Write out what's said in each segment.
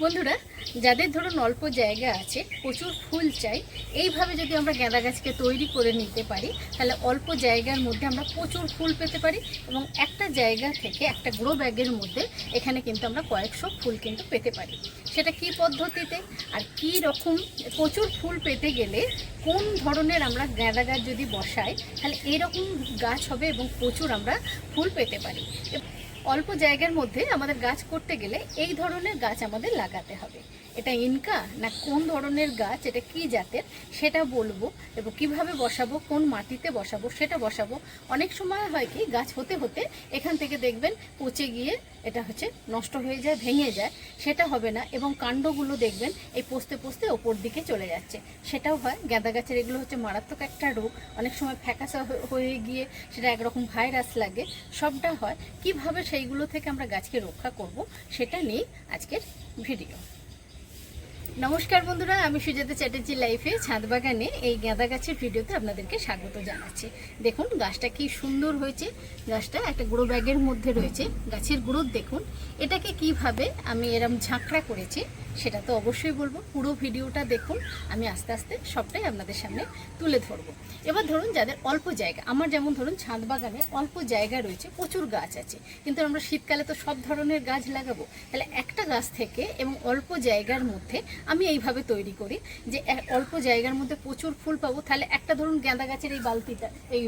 বন্ধুরা, যাদের ধরুন অল্প জায়গা আছে, প্রচুর ফুল চাই, এইভাবে যদি আমরা গাঁদা গাছকে তৈরি করে নিতে পারি, তাহলে অল্প জায়গার মধ্যে আমরা প্রচুর ফুল পেতে পারি এবং একটা জায়গা থেকে একটা গ্রো ব্যাগের মধ্যে এখানে কিন্তু আমরা কয়েকশো ফুল কিন্তু পেতে পারি। সেটা কি পদ্ধতিতে? আর কি রকম প্রচুর ফুল পেতে গেলে কোন ধরনের আমরা গাঁদা গাছ যদি বসাই, তাহলে এরকম গাছ হবে এবং প্রচুর আমরা ফুল পেতে পারি। অল্প জায়গার মধ্যে আমাদের গাছ করতে গেলে এই ধরনের গাছ আমাদের লাগাতে হবে। এটা ইনকা না কোন ধরনের গাছ, এটা কি জাতের, সেটা বলব এবং কীভাবে বসাবো, কোন মাটিতে বসাবো, সেটা বসাবো। অনেক সময় হয় কি, গাছ হতে হতে এখান থেকে দেখবেন পচে গিয়ে এটা হচ্ছে নষ্ট হয়ে যায়, ভেঙে যায়, সেটা হবে না এবং কাণ্ডগুলো দেখবেন এই পোস্তে পোস্তে ওপর দিকে চলে যাচ্ছে। সেটাও হয়, গাঁদা গাছের এগুলো হচ্ছে মারাত্মক একটা রোগ, অনেক সময় ফ্যাকাসা হয়ে- গিয়ে সেটা একরকম ভাইরাস লাগে, সবটা হয়। কীভাবে সেইগুলো থেকে আমরা গাছকে রক্ষা করব, সেটা নিয়ে আজকের ভিডিও। নমস্কার বন্ধুরা, আমি সুজাতা চ্যাটার্জি লাইফে ছাদ বাগানে এই গাঁদা গাছের ভিডিওতে আপনাদেরকে স্বাগত জানাচ্ছি। দেখুন, গাছটা কি সুন্দর হয়েছে। গাছটা একটা গুঁড়ো ব্যাগের মধ্যে রয়েছে। গাছের গুঁড়ো দেখুন, এটাকে কীভাবে আমি এরম ঝাঁকড়া করেছি। সেটা তো অবশ্যই বলব। পুরো ভিডিওটা দেখুন, আমি আস্তে আস্তে সবটাই আপনাদের সামনে তুলে ধরবো। এবার ধরুন যাদের অল্প জায়গা, আমার যেমন ধরুন ছাদ বাগানে অল্প জায়গা রয়েছে, প্রচুর গাছ আছে। কিন্তু আমরা শীতকালে তো সব ধরনের গাছ লাগাবো। তাহলে একটা গাছ থেকে এবং অল্প জায়গার মধ্যে আমি এইভাবে তৈরি করি যে অল্প জায়গার মধ্যে প্রচুর ফুল পাবো। তাহলে একটা ধরুন গাঁদা গাছের এই বালতিটা, এই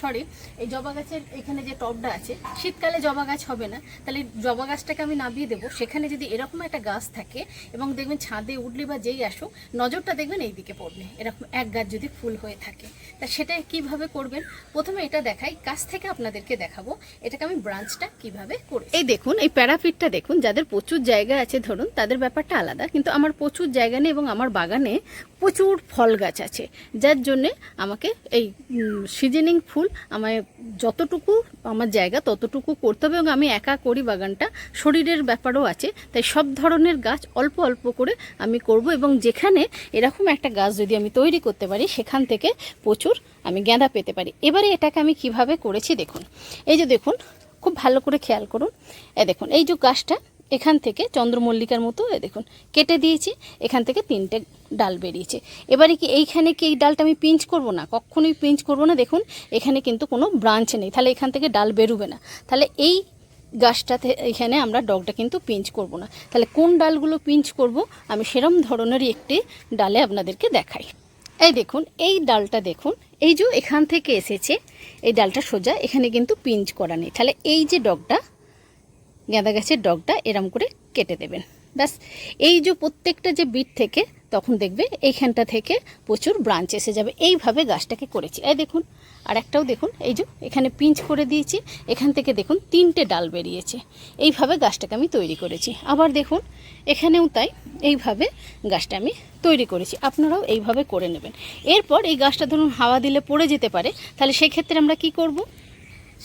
সরি এই জবা গাছের এখানে যে টবটা আছে, শীতকালে জবা গাছ হবে না। তাহলে জবা গাছটাকে আমি নামিয়ে দেবো। সেখানে যদি এরকম একটা গাছ থাকে এবং দেখবেন ছাদে উঠলে বা যেই আসুক, নজরটা দেখবেন এই দিকে পড়বে। এরকম এক গাছ যদি ফুল হয়ে থাকে। তা সেটা কীভাবে করবেন? প্রথমে এটা দেখাই, কাছ থেকে আপনাদেরকে দেখাবো এটাকে আমি ব্রাঞ্চটা কীভাবে করি এই দেখুন, এই প্যারাফিটটা দেখুন, যাদের প্রচুর জায়গা আছে, ধরুন, তাদের ব্যাপারটা আলাদা। কিন্তু আমার প্রচুর জায়গা নেই এবং আমার বাগানে প্রচুর ফল গাছ আছে। যার জন্যে আমাকে এই সিজনিং ফুল আমায় যতটুকু আমার জায়গা ততটুকু করতে হবে এবং আমি একা করি বাগানটা। শরীরের ব্যাপারও আছে, তাই সব ধরনের গাছ অল্প অল্প করে আমি করব এবং যেখানে এরকম একটা গাছ যদি আমি তৈরি করতে পারি, সেখান থেকে প্রচুর আমি গাঁদা পেতে পারি। এবারে এটাকে আমি কীভাবে করেছি দেখুন। এই যে দেখুন, খুব ভালো করে খেয়াল করুন। এ দেখুন, এই যে গাছটা এখান থেকে চন্দ্রমল্লিকার মতো দেখুন, কেটে দিয়েছি, এখান থেকে তিনটে ডাল বেরিয়েছে। এবারে কি এইখানে কি এই ডালটা আমি পিঞ্চ করব না? কখনোই পিঞ্চ করব না। দেখুন, এখানে কিন্তু কোনো ব্রাঞ্চ নেই। তাহলে এখান থেকে ডাল বেরোবে না। তাহলে এই গাছটাতে, এখানে আমরা ডগটা কিন্তু পিঞ্চ করব না। তাহলে কোন ডালগুলো পিঞ্চ করব? আমি সেরম ধরনেরই একটি ডালে আপনাদেরকে দেখাই। এই দেখুন, এই ডালটা দেখুন, এই যে এখান থেকে এসেছে, এই ডালটা সোজা, এখানে কিন্তু পিঞ্চ করা নেই। তাহলে এই যে ডগটা গাঁদা গাছের ডগটা এরম করে কেটে দেবেন। ব্যাস, এই যে প্রত্যেকটা যে বিট থেকে, তখন দেখবে এইখানটা থেকে প্রচুর ব্রাঞ্চ এসে যাবে। এইভাবে গাছটাকে করেছি। এই দেখুন আর একটাও দেখুন, এই যে এখানে পিঞ্চ করে দিয়েছি, এখান থেকে দেখুন তিনটে ডাল বেরিয়েছে। এইভাবে গাছটাকে আমি তৈরি করেছি। আবার দেখুন, এখানেও তাই এইভাবে গাছটা আমি তৈরি করেছি। আপনারাও এইভাবে করে নেবেন। এরপর এই গাছটা ধরুন হাওয়া দিলে পড়ে যেতে পারে, তাহলে সেক্ষেত্রে আমরা কি করব?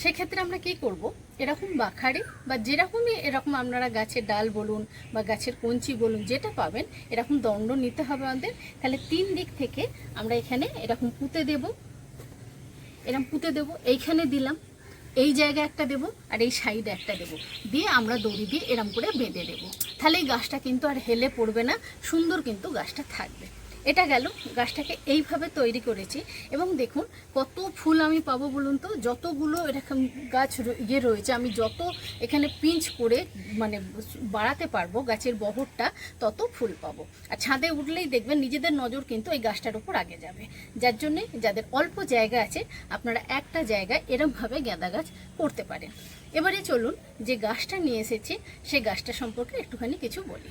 সেক্ষেত্রে আমরা কি করব? এরকম বাখারে বা যেরকমই এরকম আপনারা গাছের ডাল বলুন বা গাছের কঞ্চি বলুন, যেটা পাবেন, এরকম দণ্ড নিতে হবে আমাদের। তাহলে তিন দিক থেকে আমরা এখানে এরকম পুঁতে দেব। এরকম পুঁতে দেব, এইখানে দিলাম, এই জায়গায় একটা দেব আর এই সাইডে একটা দেব। দিয়ে আমরা দড়ি দিয়ে এরম করে বেঁধে দেব। তাহলে এই গাছটা কিন্তু আর হেলে পড়বে না, সুন্দর কিন্তু গাছটা থাকবে। এটা গেল, গাছটাকে এইভাবে তৈরি করেছি। এবং দেখুন, কত ফুল আমি পাবো বলুন তো? যতগুলো এরকম গাছ ইয়ে রয়েছে, আমি যত এখানে পিঞ্চ করে মানে বাড়াতে পারব গাছের বহরটা, তত ফুল পাবো। আর ছাদে উঠলেই দেখবেন নিজেদের নজর কিন্তু এই গাছটার উপর আগে যাবে। যার জন্যে যাদের অল্প জায়গা আছে, আপনারা একটা জায়গায় এরমভাবে গাঁদা গাছ করতে পারেন। এবারে চলুন, যে গাছটা নিয়ে এসেছি সেই গাছটা সম্পর্কে একটুখানি কিছু বলি।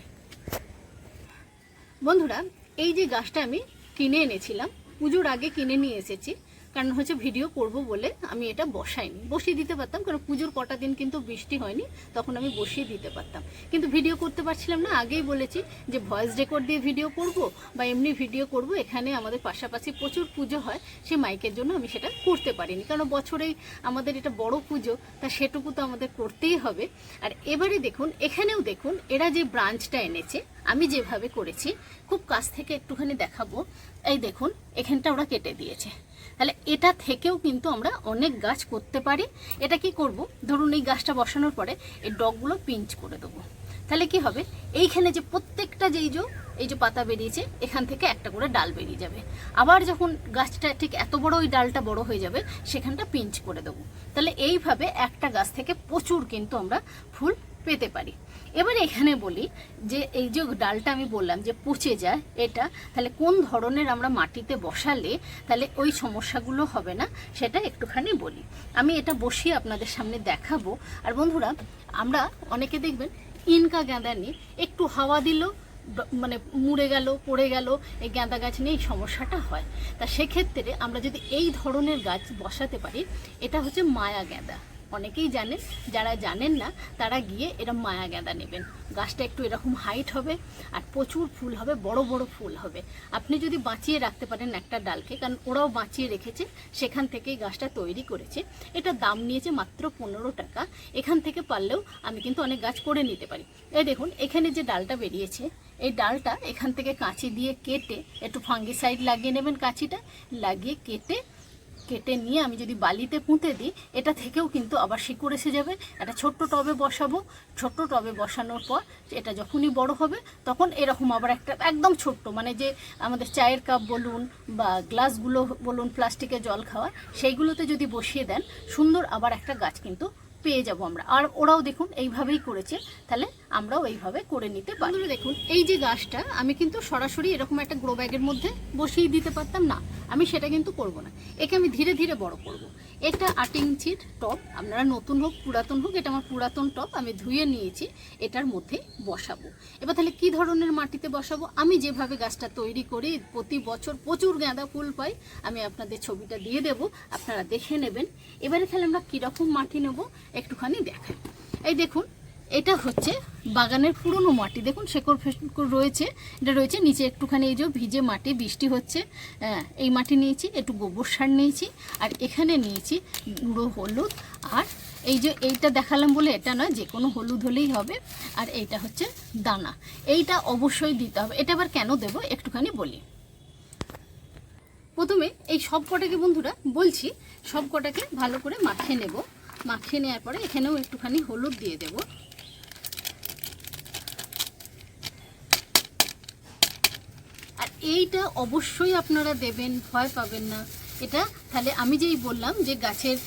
বন্ধুরা এই যে গাছটা আমি কিনে এনেছিলাম পুজোর আগে কিনে নিয়ে এসেছি কারণ হচ্ছে ভিডিও করব বলে আমি এটা বসাইনি। বসিয়ে দিতে পারতাম, কারণ পুজোর কটা দিন কিন্তু বৃষ্টি হয়নি, তখন আমি বসিয়ে দিতে পারতাম। কিন্তু ভিডিও করতে পারছিলাম না, আগেই বলেছি যে ভয়েস রেকর্ড দিয়ে ভিডিও করব বা এমনি ভিডিও করব, এখানে আমাদের পাশাপাশি প্রচুর পুজো হয়, সেই মাইকের জন্য আমি সেটা করতে পারিনি। কারণ বছরেই আমাদের এটা বড় পুজো, তা সেটুকু তো আমাদের করতেই হবে। আর এবারে দেখুন, এখানেও দেখুন, এরা যে ব্রাঞ্চটা এনেছে, আমি যেভাবে করেছি, খুব কাছ থেকে একটুখানি দেখাবো। এই দেখুন, এখানটা ওরা কেটে দিয়েছে। তাহলে এটা থেকেও কিন্তু আমরা অনেক গাছ করতে পারি। এটা কি করব? ধরুন এই গাছটা বসানোর পরে এই ডগগুলো পিঞ্চ করে দেবো। তাহলে কি হবে? এইখানে যে প্রত্যেকটা যেই যে এই যে পাতা বেরিয়েছে, এখান থেকে একটা করে ডাল বেরিয়ে যাবে। আবার যখন গাছটা ঠিক এত বড় ওই ডালটা বড় হয়ে যাবে, সেখানটা পিঞ্চ করে দেবো। তাহলে এইভাবে একটা গাছ থেকে প্রচুর কিন্তু আমরা ফুল পেতে পারি। এবার এখানে বলি যে এই যে ডালটা আমি বললাম যে পচে যায়, এটা তাহলে কোন ধরনের আমরা মাটিতে বসালে তাহলে ওই সমস্যাগুলো হবে না, সেটা একটুখানি বলি। আমি এটা বসিয়ে আপনাদের সামনে দেখাবো। আর বন্ধুরা, আমরা অনেকে দেখবেন ইনকা গাঁদা নিয়ে একটু হাওয়া দিল মানে মুড়ে গেল, পড়ে গেল, এই গাঁদা গাছ নিয়ে এই সমস্যাটা হয়। তা সেক্ষেত্রে আমরা যদি এই ধরনের গাছ বসাতে পারি, এটা হচ্ছে মায়া গাঁদা। অনেকেই জানেন যারা জানেন না, তারা গিয়ে এরকম মায়া গাঁদা নেবেন। গাছটা একটু এরকম হাইট হবে আর প্রচুর ফুল হবে, বড় বড় ফুল হবে। আপনি যদি বাঁচিয়ে রাখতে পারেন একটা ডালকে, কারণ ওরাও বাঁচিয়ে রেখেছে, সেখান থেকেই গাছটা তৈরি করেছে। এটা দাম নিয়েছে মাত্র পনেরো টাকা। এখান থেকে পারলেও আমি কিন্তু অনেক গাছ করে নিতে পারি। এই দেখুন, এখানে যে ডালটা বেরিয়েছে, এই ডালটা এখান থেকে কাঁচি দিয়ে কেটে, একটু ফাঙ্গিসাইড লাগিয়ে নেবেন কাঁচিটা, লাগিয়ে কেটে কেটে নিয়ে আমি যদি বালিতে পুঁতে দিই, এটা থেকেও কিন্তু আবার শিকড় এসে যাবে। একটা ছোট্ট টবে বসাবো। ছোট্ট টবে বসানোর পর এটা যখনই বড় হবে, তখন এরকম আবার একটা একদম ছোট্ট মানে যে আমাদের চায়ের কাপ বলুন বা গ্লাসগুলো বলুন, প্লাস্টিকের জল খাওয়া সেইগুলোতে যদি বসিয়ে দেন, সুন্দর আবার একটা গাছ কিন্তু পেয়ে যাব আমরা। আর ওরাও দেখুন এইভাবেই করেছে, তাহলে আমরাও এইভাবে করে নিতে পারি। দেখুন, এই যে গাছটা, আমি কিন্তু সরাসরি এরকম একটা গ্রো ব্যাগের মধ্যে বসিয়ে দিতে পারতাম না। আমি সেটা কিন্তু করব না। একে আমি ধীরে ধীরে বড় করব। এটা আট ইঞ্চির টপ। আপনারা নতুন হোক, পুরাতন হোক, এটা আমার পুরাতন টপ, আমি ধুয়ে নিয়েছি, এটার মধ্যে বসাবো। এবার তাহলে কি ধরনের মাটিতে বসাবো? আমি যেভাবে গাছটা তৈরি করি, প্রতি বছর প্রচুর গাঁদা ফুল পাই, আমি আপনাদের ছবিটা দিয়ে দেব, আপনারা দেখে নেবেন। এবারে তাহলে আমরা কীরকম মাটি নেব, একটুখানি দেখেন এই দেখুন এটা হচ্ছে বাগানের পুরনো মাটি। দেখুন শেকড় ফেকড় রয়েছে এটা রয়েছে নিচে একটুখানি এই যে ভিজে মাটি বৃষ্টি হচ্ছে। হ্যাঁ, এই মাটি নিয়েছি একটু গোবর সার নিয়েছি আর এখানে নিয়েছি গুঁড়ো হলুদ। আর এই যে এইটা দেখালাম বলে এটা নয় যে কোনো হলুদ হলেই হবে। আর এইটা হচ্ছে দানা। এইটা অবশ্যই দিতে হবে। এটা আবার কেন দেবো? একটুখানি বলি। প্রথমে এই সব কটাকে বন্ধুরা বলছি সব কটাকে ভালো করে মাখিয়ে নেব। মাখিয়ে নেওয়ার পরে এখানেও একটুখানি হলুদ দিয়ে দেবো। এইটা অবশ্যই আপনারা দেবেন ভয় পাবেন না। এটা তাহলে আমি যেই বললাম যে গাছের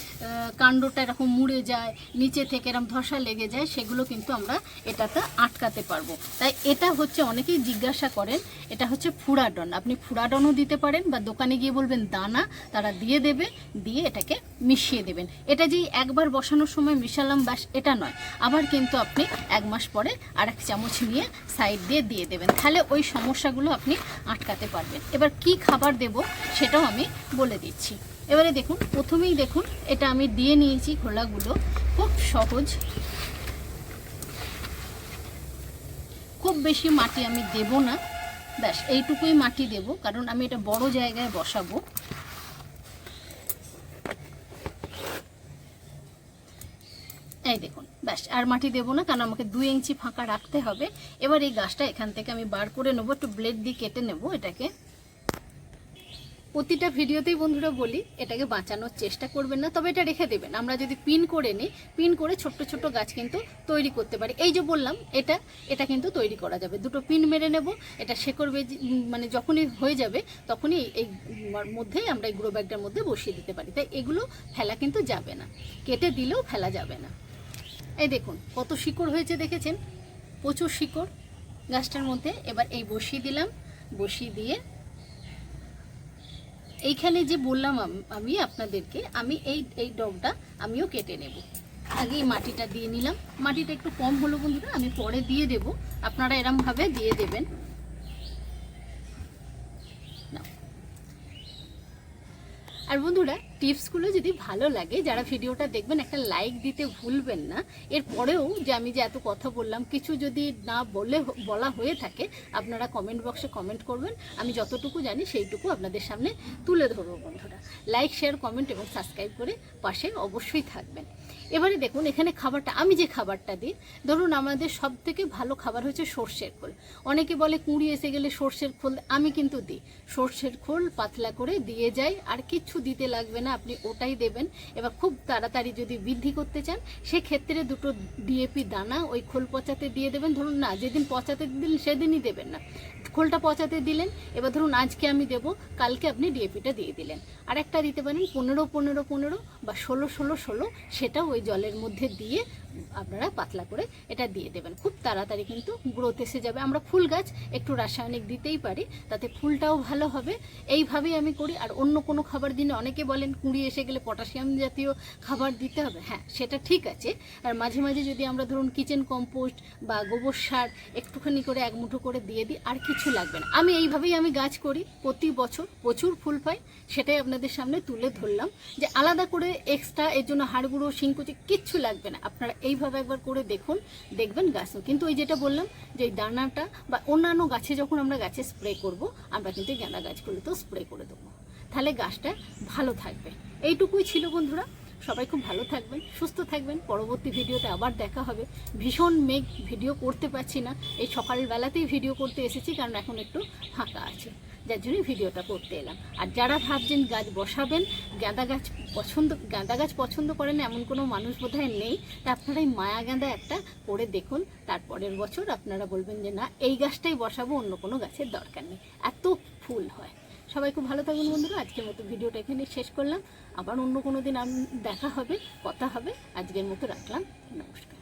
কাণ্ডটা এরকম মুড়ে যায়, নিচে থেকে এরকম ধসা লেগে যায়, সেগুলো কিন্তু আমরা এটাতে আটকাতে পারব। তাই এটা হচ্ছে অনেকেই জিজ্ঞাসা করেন, এটা হচ্ছে ফুরাডন। আপনি ফুরাডনও দিতে পারেন বা দোকানে গিয়ে বলবেন, দানা। তারা দিয়ে দেবে, দিয়ে এটাকে মিশিয়ে দেবেন। এটা যেই একবার বসানোর সময় মিশালাম, ব্যাস, এটা নয়। আবার কিন্তু আপনি এক মাস পরে আর এক চামচ নিয়ে সাইড দিয়ে দিয়ে দেবেন। তাহলে ওই সমস্যাগুলো আপনি আটকাতে পারবেন। এবার কি খাবার দেব, সেটাও আমি বলে দিচ্ছি। এবারে দেখুন, প্রথমেই দেখুন, এটা আমি দিয়ে নিয়েছি খোলাগুলো। খুব সহজ। খুব বেশি মাটি আমি দেব না। ব্যাস, এইটুকুই মাটি দেব, কারণ আমি এটা বড় জায়গায় বসাবো। এই দেখুন, ব্যাস, আর মাটি দেবো না, কারণ আমাকে দুই ইঞ্চি ফাঁকা রাখতে হবে। এবার এই গাছটা এখান থেকে আমি বার করে নেব, একটু ব্লেড দিয়ে কেটে নেব এটাকে। প্রতিটা ভিডিওতেই বন্ধুরা বলি, এটাকে বাঁচানোর চেষ্টা করবেন না, তবে এটা রেখে দেবেন। আমরা যদি পিন করে নিই, পিন করে ছোট্ট ছোট্ট গাছ কিন্তু তৈরি করতে পারি। এই যে বললাম, এটা এটা কিন্তু তৈরি করা যাবে। দুটো পিন মেরে নেব, এটা শেকড় বেজি মানে যখনই হয়ে যাবে, তখনই এই- মধ্যেই আমরা এই গ্রো ব্যাগটার মধ্যে বসিয়ে দিতে পারি। তাই এগুলো ফেলা কিন্তু যাবে না। কেটে দিলেও ফেলা যাবে না। এই দেখুন, কত শিকড় হয়েছে দেখেছেন? প্রচুর শিকড় গাছটার মধ্যে। এবার এই বসিয়ে দিলাম। বসিয়ে দিয়ে এইখানে যে বললাম আমি আপনাদেরকে, আমি এই এই ডগটা আমিও কেটে নেব। আগে মাটিটা দিয়ে নিলাম। মাটিটা একটু কম হলো বন্ধুরা, আমি পরে দিয়ে দেব। আপনারা এরমভাবে দিয়ে দেবেন। আর বন্ধুরা, টিপসগুলো যদি ভালো লাগে, যারা ভিডিওটা দেখবেন, একটা লাইক দিতে ভুলবেন না এরপরেও যে আমি যে এত কথা বললাম, কিছু যদি না বলে বলা হয়ে থাকে, আপনারা কমেন্ট বক্সে কমেন্ট করবেন। আমি যতটুকু জানি, সেইটুকু আপনাদের সামনে তুলে ধরবো বন্ধুরা। লাইক শেয়ার কমেন্ট এবং সাবস্ক্রাইব করে পাশে অবশ্যই থাকবেন। এবারে দেখুন, এখানে খাবারটা, আমি যে খাবারটা দিই, ধরুন আমাদের সব থেকে ভালো খাবার হচ্ছে সর্ষের খোল। অনেকে বলে কুঁড়ি এসে গেলে সর্ষের খোল, আমি কিন্তু দিই। সর্ষের খোল পাতলা করে দিয়ে যাই, আর কিচ্ছু দিতে লাগবে না, আপনি ওটাই দেবেন। এবার খুব তাড়াতাড়ি যদি বৃদ্ধি করতে চান, সেক্ষেত্রে দুটো ডিএপি দানা ওই খোল পচাতে দিয়ে দেবেন। ধরুন না, যেদিন পচাতে দিলেন, সেদিনই দেবেন না। খোলটা পচাতে দিলেন, এবার ধরুন আজকে আমি দেবো, কালকে আপনি ডিএপিটা দিয়ে দিলেন। আর একটা দিতে পারেন, পনেরো পনেরো পনেরো বা ষোলো ষোলো ষোলো, সেটাও ওই জলের মধ্যে দিয়ে আপনারা পাতলা করে এটা দিয়ে দেবেন। খুব তাড়াতাড়ি কিন্তু গ্রোথ এসে যাবে। আমরা ফুল গাছ একটু রাসায়নিক দিতেই পারি, তাতে ফুলটাও ভালো হবে। এইভাবেই আমি করি। আর অন্য কোনো খাবার দিনে অনেকে বলেন, কুঁড়ি এসে গেলে পটাশিয়াম জাতীয় খাবার দিতে হবে। হ্যাঁ সেটা ঠিক আছে। আর মাঝে মাঝে যদি আমরা ধরুন কিচেন কম্পোস্ট বা গোবর সার একটুখানি করে এক মুঠো করে দিয়ে দিই, আর কিছু লাগবে না। আমি এইভাবেই আমি গাছ করি প্রতি বছর। প্রচুর ফুল পাই। সেটাই আপনাদের সামনে তুলে ধরলাম যে আলাদা করে এক্সট্রা এর জন্য হাড় গুঁড়ো শিংকুচি কিচ্ছু লাগবে না। আপনারা এইভাবে একবার করে দেখুন, দেখবেন গাছ কিন্তু ওই যেটা বললাম, যে এই দানাটা বা অন্যান্য গাছে যখন আমরা গাছে স্প্রে করব, আমরা কিন্তু গাঁদা গাছগুলোতেও স্প্রে করে দেবো। তাহলে গাছটা ভালো থাকবে। এইটুকুই ছিল বন্ধুরা। সবাই খুব ভালো থাকবেন, সুস্থ থাকবেন। পরবর্তী ভিডিওতে আবার দেখা হবে। ভীষণ মেঘ ভিডিও করতে পারছি না। এই সকালবেলাতেই ভিডিও করতে এসেছি, কারণ এখন একটু ফাঁকা আছে। যার জন্যই ভিডিওটা করতে এলাম। আর যারা ভাবছেন গাছ বসাবেন, গাঁদা গাছ পছন্দ, গাঁদা গাছ পছন্দ করেন এমন কোনো মানুষ বোধহয় নেই, তা আপনারা এই মায়া গাঁদা একটা করে দেখুন, তারপরের বছর আপনারা বলবেন যে, না, এই গাছটাই বসাবো, অন্য কোনো গাছের দরকার নেই। এত ফুল হয়। সবাই খুব ভালো থাকুন বন্ধুরা, আজকের মতো ভিডিওটা এখানে শেষ করলাম। আবার অন্য কোনো দিন দেখা হবে, কথা হবে, আজকের মতো রাখলাম, নমস্কার।